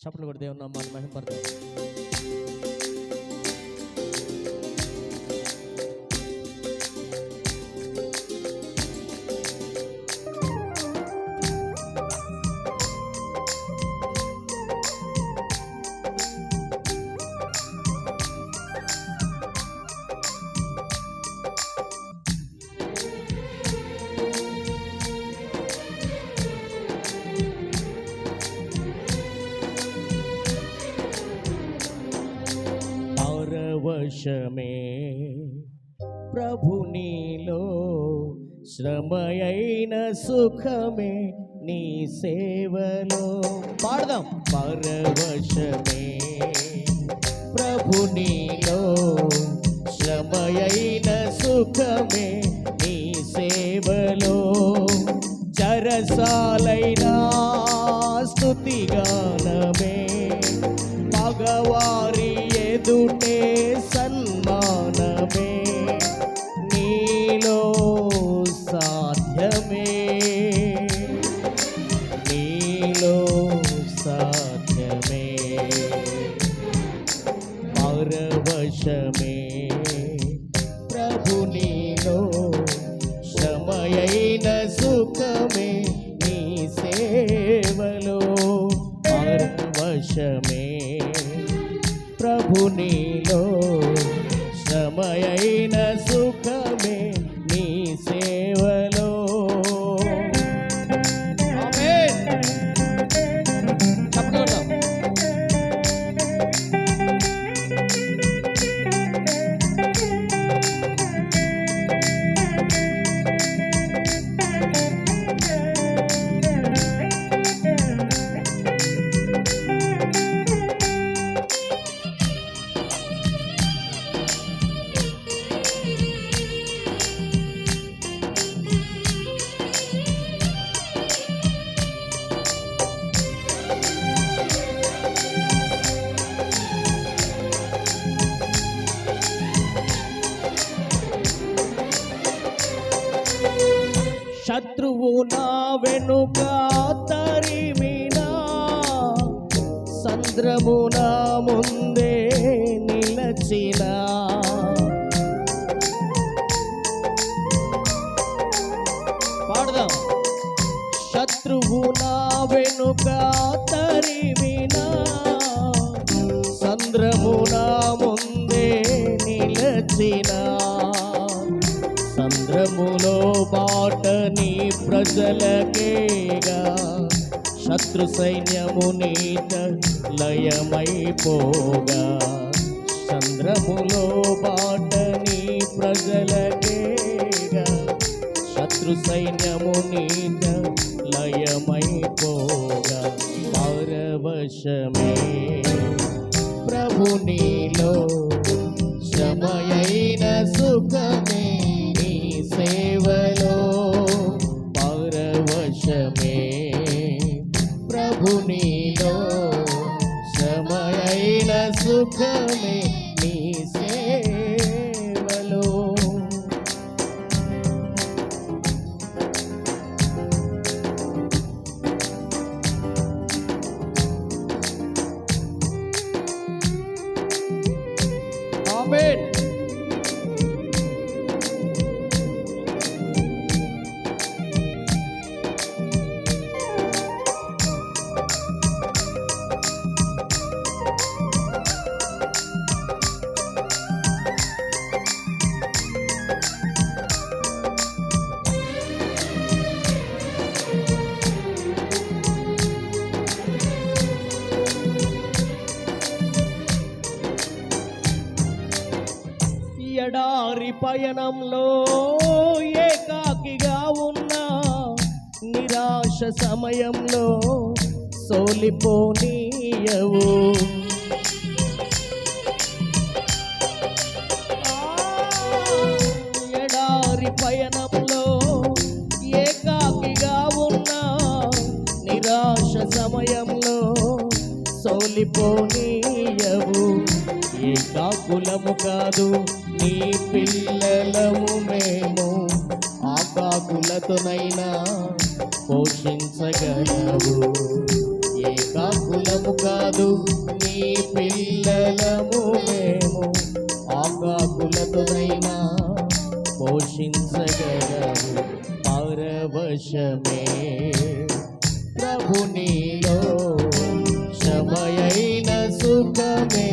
చప్పట్లు కూడా దేవుని నామాన్ని మహింపడతాం పరవశమే ప్రభు నీలో శ్రమయైన సుఖమే నీ సేవలో. పాడదాం. పరవశమే. ప్రభు నీలో శ్రమయైన సుఖమే నీ సేవలో. చరసాలైన స్తుతిగానమే మగవారి ఎదుటే సన్మానమే నీలో సాధ్యమే. నీలో సాధ్యమే. పరవశమే. ప్రభు నీలో శ్రమయైన సుఖమే. నీలో సమయైన సుఖమే. శత్రువు నా వెనుక తరిమినా. సంద్రము నా ముందే నిలచినా. పాడదాం. శత్రువు నా వెనుక తరిమినా. సంద్రము నా ముందే నిలచినా. సంద్రములో బాట నీ ప్రజలకేగా. శత్రు సైన్యము నీట లయమైపోగా. చంద్రములో బాట నీ ప్రజలకేగా. శత్రు సైన్యము నీట లయమైపోగా. పరవశమే ప్రభు నీలో శ్రమయైన సుఖమే. సేవలో పరవశమే. ప్రభు నీలో శ్రమయైన సుఖమే. ఎడారి పయనంలో ఏకాకిగా ఉన్న నిరాశ సమయంలో సోలిపోనీయవు. ఎడారి పయనంలో ఏకాకిగా ఉన్న నిరాశ సమయంలో సోలిపోనీయవు. ఏకాకులము కాదు నీ పిల్లలము మేము ఆకాకులతోనైనా పోషించగలవు. ఏకాకులము కాదు కాదు నీ పిల్లలము మేము ఆకాకులతోనైనా పోషించగలవు. పరవశమే ప్రభు నీలో సుఖమే